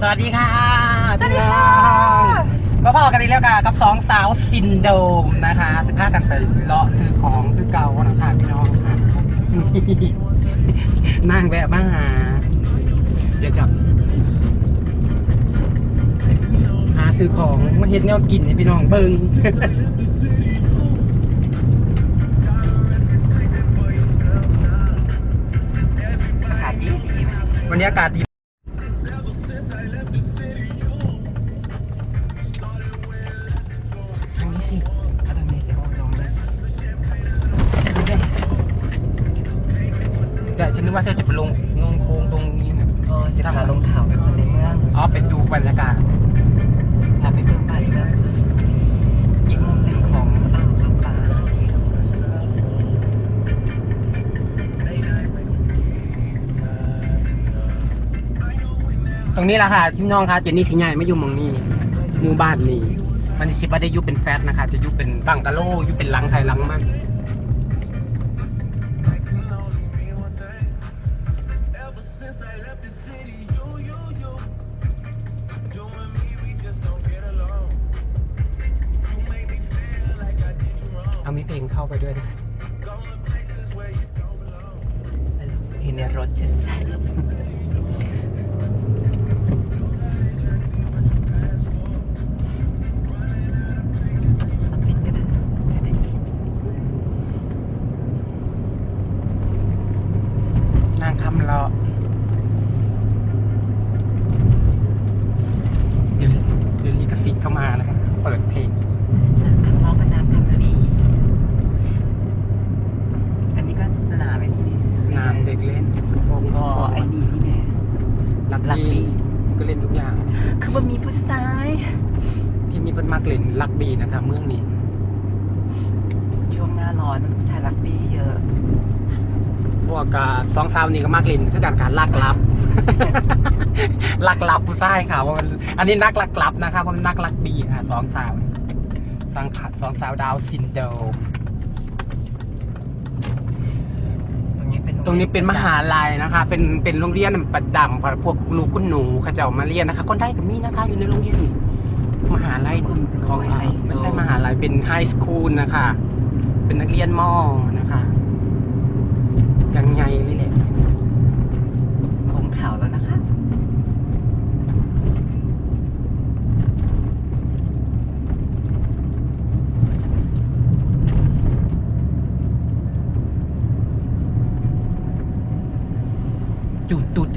สวัสดีค่ะสวัสดีค่ะมาพอกันอีกแล้วค่ะกับสองสาวซินโดมนะคะสิพากันไปเลาะซื้อของซื้อเก่านะคะพี่น้องค่ะนั่งแวะมาหาเดี๋ยวจะหาซื้อของมาเฮ็ดแนวกินให้พี่น้องเบิ่งอากาศดีดีไหมวันนี้อากาศดี ว่าเธอจะไปลงงงโค้งตรงนี้นะเออสิพาลงเขาเป็นคนในเมืองอ๋อไปดูบรรยากาศพาไปเมืองบ้านเมืองอีกมุมหนึ่งของอ่าวคำปาตรงนี้แหละค่ะที่น้องคะเจนนี่สิใหญ่ไม่อยู่หมองนี้หมู่บ้านนี้มันชิบว่าได้ยุบเป็นแฟตนะคะ จะยุบเป็นบังกะโลยุบเป็นหลังไทยหลังมัน งเข้าไปด้วยนะเห็นในรถเช็ดใส่ปิ กเล่นลักบี้นะครับเมืองนี้ ช่วงหน้าร้อนผู้ชายรักบี้เยอะ พวกกาสองสาวนี่ก็มากเล่นคือการการลักลับ ลักลับผู้ชายค่ะว่ามันอันนี้นักลักลับนะครับเพราะมันนักลักบี้ค่ะสองสาวสังขัดสองสาวดาวซินโดมตรงนี้เป็นตรงนี้เป็นมหาลัยนะคะ เป็นเป็นโรงเรียนประจำของพวกลูกคุณหนูเขาเจ้ามาเรียนนะคะ คนได้กับมีนะคะอยู่ในโรงเรียน มหาลัยของเราไม่ใช่มหาลัยเป็นไฮสคูลนะคะ เป็นนักเรียนมอนะคะยังไงนี่แหละคงข่าวแล้วนะคะจุดตุด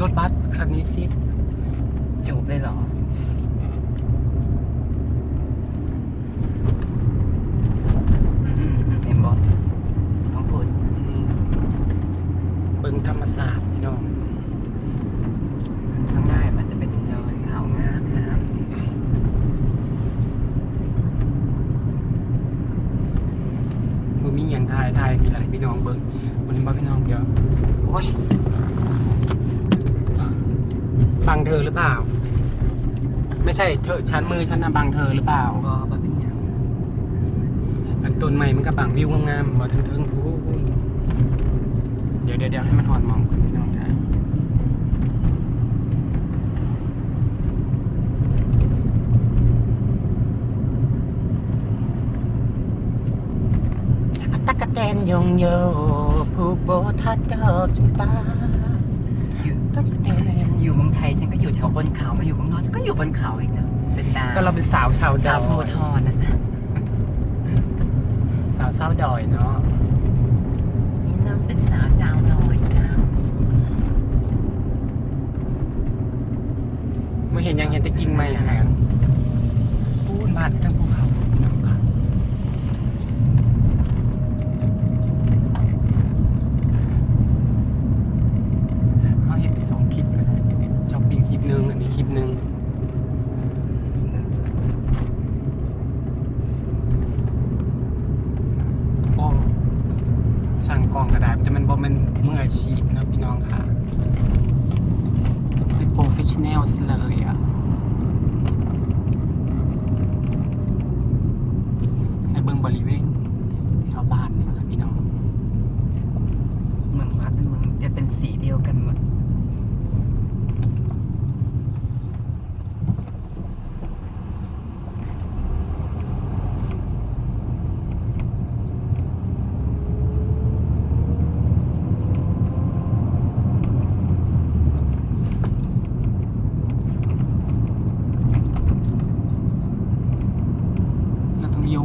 รถบัสคันนี้สิ จูบเลยเหรอ อืมๆๆเห็นบอกต้องพูด เบิงธรรมศาสตร์พี่ น้องข้างหน้ามันจะเป็นเนินเขางามน้มึงมีอย่างทายทายกี่ไรพี่น้องเบิงวันนี้บ่พี่น้องเดียวโอ้ยบังเธอหรือเปล่า ไม่ใช่เธอชั้นมือฉันนะบังเธอหรือเปล่าก็มาเป็นอย่างอันต้นใหม่มันก็บังวิวงามๆบ่ถึงถึงพูเดี๋ยวเดี๋ยวให้มันหอนมองค่ะอัตตะกะแตน ยงโยผูกโบทัดดอกจำปาอยู่ตั๊กแตนอยู่เมืองไทยฉันก็อยู่แถวบนเขามาอยู่เมืองนอกฉันก็อยู่บนเขาอีกนะเป็นดาวก็เราเป็นสาวชาวดสาอวยโพธิ์ทอนนะจ๊ะสาวเศร้าดอยเนาะนี่น้ำเป็นสาวเจ้าน้อยเจ้าไม่เห็นยังเห็นแต่กิ่งไม้อะครับพูนบ้านทั้งภูเขาพี่น้องครับเขาเห็นเป็นสองคลิปก็ได้ช้อปปิ้งคลิปหนึ่งอันนี้คลิปหนึ่งโอ้สั่งกล่องกระดาษแต่ มันมืออาชีพนะพี่น้องค่ะเป็นโปรเฟชชั่นแนลเลยอะ ให้เบิ่งบริเวณที่เราบ้านนี่นะครับพี่น้อง เมืองพักเป็นเมืองจะเป็นสีเดียวกันหมด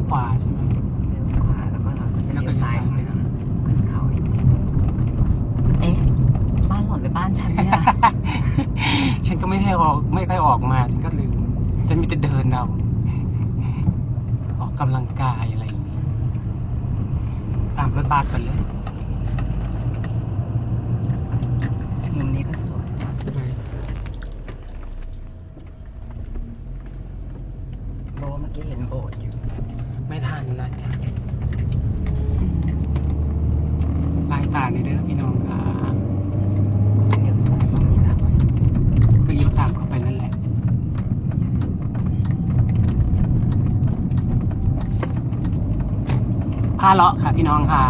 ขวา ใช่ไหมเลี้ยวขวาแล้วก็เราจะแล้เลี้วก็ยวซ้ายไปนะขึ้นเขาอีกทีเอ๊ะ บ้านหล่นหรือบ้านฉันเนี่ย ฉันก็ไม่ได้ออกไม่ค่อยออกมา ฉันก็ลืม ฉันมีแต่เดินเอาออกกำลังกายอะไรอย่างเงี้ยตามรถบัสกันเลยมุมนี้ก็สวยโบเมื่อกี้เห็นโบสถ์อยู่ ไม่ทันแล้วจ้ะลายตาในเด้อพี่น้องค่ะเลี้ยวซ้ายตรงนี้แล้วก็เลี้ยวตามเข้าไปนั่นแหละพาเลาะค่ะพี่น้องค่ะ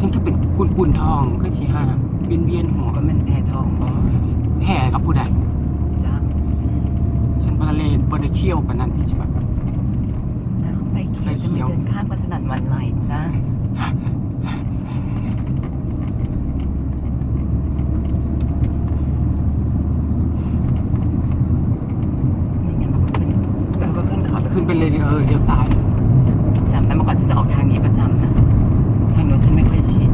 ฉันก็เป็นปุ่นปุ่นทองก็สีห้า เวียนเวียนๆหัวก็มันแพทองบ่แห่กับผู้ใดจ้าฉันบาเลนบนได้เที่ยวปานนั้นที่ใช่ปะไปเขียวจะไม่เดินข้ามมาสนั่นหวันไหวจ้านี่ไงเราก็ขึ้นเราก็ขึ้นเขาไปขึ้นไปเลยเออเลี้ยวซ้าย จำได้เมื่อก่อนฉันจะออกทางนี้ประจำนะ ทางโน้นฉันไม่ค่อยชิน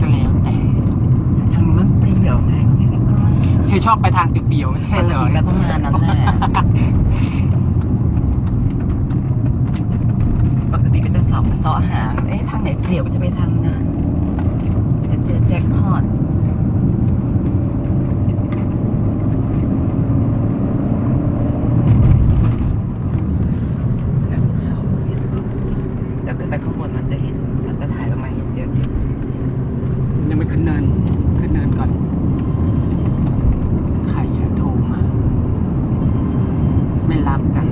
ก็แล้วแต่ ทางนู้นมันเปรี้ยวไงก็ไม่ได้กล้า เธอ ชอบไปทางเปรี้ยวๆไม่เอใช่เหรอแบบประมาณนั้นแหละปกติก็จะสอบเสาะหาเอ๊ะทางไหนเปรี้ยวก็จะไปทางนั้นจะเจอแจ็คพอตแล้วเขาเนี่ยเดี๋ยวขึ้นไปข้างบนมันจะเห็นสัตว์จะถ่ายลงมาเห็นเยอะอยู่ ยังไม่ขึ้นเนิน ขึ้นเนินก่อน ใครอะโทรมา ไม่รับกัน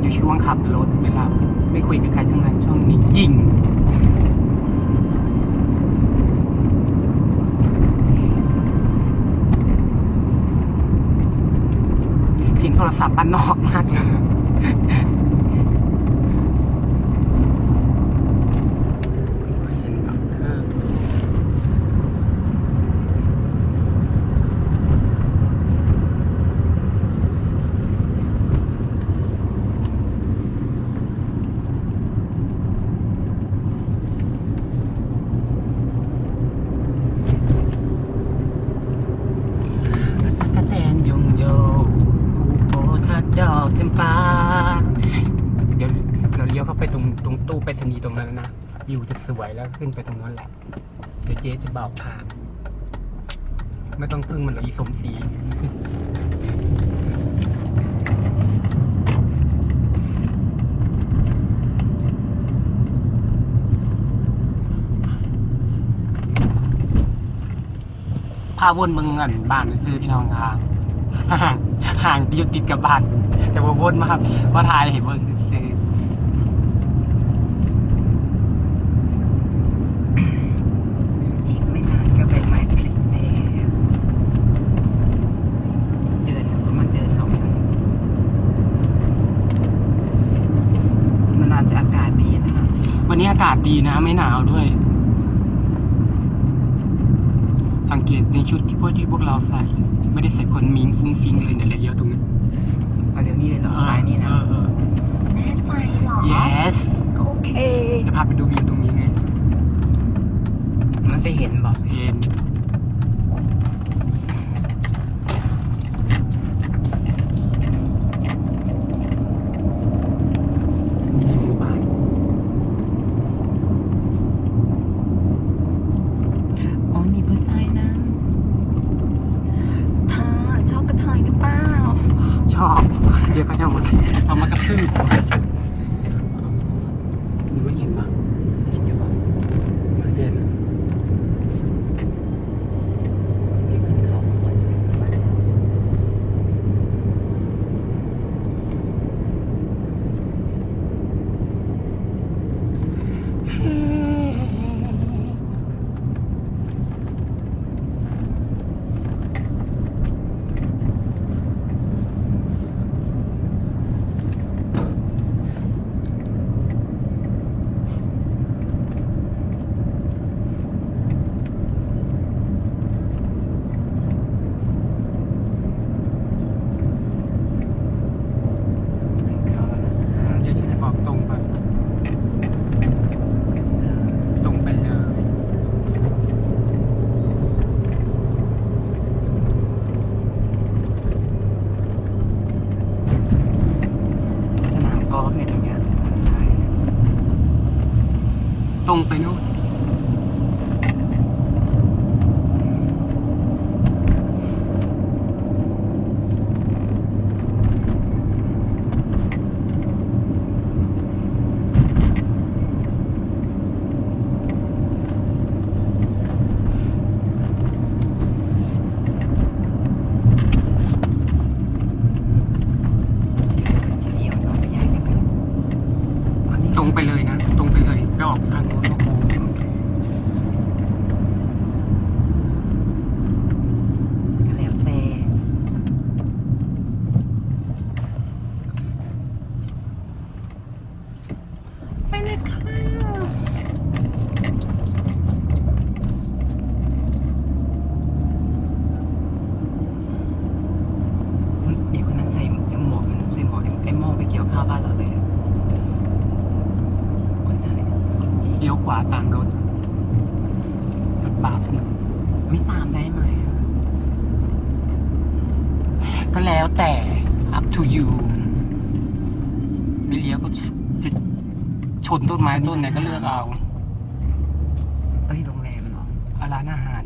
อยู่ช่วงขับรถไม่รับ ไม่คุยกับใครทั้งนั้นช่วงนี้ ยิง เสียงโทรศัพท์บ้านนอกมากเลยเห็นแบบเธอ ตะแตนยงโยผู้โพทัดดอกจำปาเดี๋ยวเราเลี้ยวเข้าไปตรงต รงตู้ไปรษณีย์ตรงนั้นนะวิวจะสวยแล้วขึ้นไปตรงนั้นแหละ เดี๋ยวเจ๊จะบอกทางไม่ต้องพึ่งมันหรอกอีสมศรีพาวนเมืองเงินบ้านซื้อพี่น้องค่ะห่างห่างอยู่ติดกับบ้าน แต่ว่าวนมาครับว่าทายเห็นเมืองซื้อ อีกไม่นานก็เป็นไม้ผลิตแน่เดือนหนึ่งประมาณเดือนสองเดือนนานๆจะอากาศดีนะคะ วันนี้ อากาศดีนะ ไม่หนาวด้วย สังเกตในชุดที่พวกที่พวกเราใส่ ไม่ได้ใส่คนมิงฟุ้งฟิงเลยเนี่ยเลี้ยวตรงนี้เอาเดี๋ยวนี้เลยเหรอซ้ายนี่นะเออเออแน่ใจเหรอ yes โอเค จะพาไปดูวิวตรงนี้ไง มันจะเห็นบอกเพนมีหมู่บ้าน อ๋อมีผู้ชายนะเธอชอบกระเทยหรือเปล่า ชอบ เดี๋ยวเขาจะเอามาเอามากระทืบ up to you ไม่เลี้ยวก็จะชนต้นไม้ต้นไหนก็เลือกเอาเอ้ยโรงแรมเหรอเอาร้านอาหาร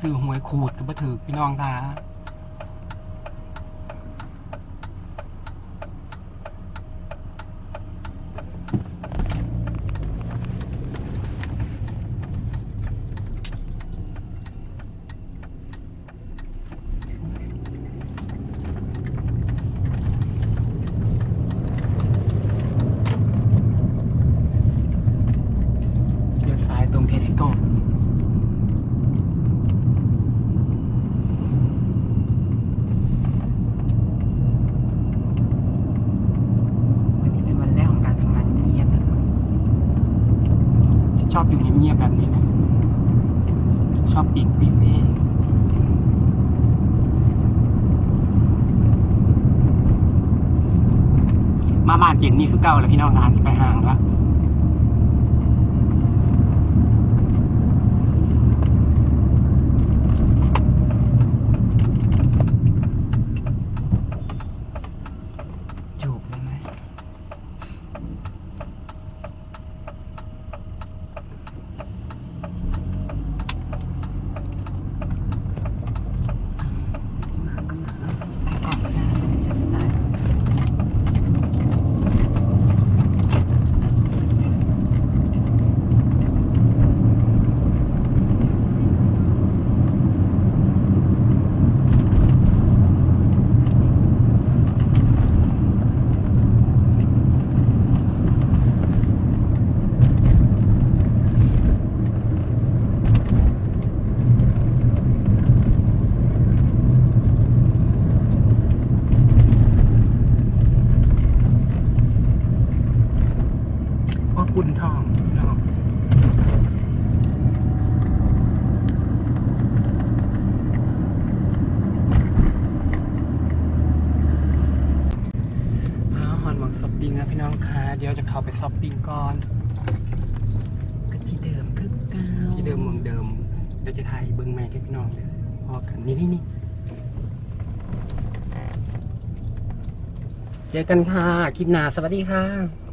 ซื้อหวยขูดก็บ่ถือพี่น้องค่ะ เดี๋ยวซ้ายตรงเทสโก้ วันนี้เป็นวันแรกของการทำงานเงียบนะ ชอบอยู่เงียบๆ แบบนี้นะชอบปีกปีกเองมาบ้านเจนนี่คือเก่าแล้วพี่น้องงานจะไปห่างละ จูบได้ไหมจะมาก็มาไปก่อนนะจะใส่ อบอุ่นทองพี่น้องอ้าวฮอนหวังช้อปปิ้งนะพี่น้องคะ เดี๋ยวจะเข้าไปช้อปปิ้งก่อนก็ที่เดิมคือเก้าที่เดิมเมืองเดิมเดี๋ยวจะถ่ายเบิ้งแม่ให้พี่น้องเลยพอกันนี่นี่นี่เจอกันค่ะ คลิปหน้าสวัสดีค่ะ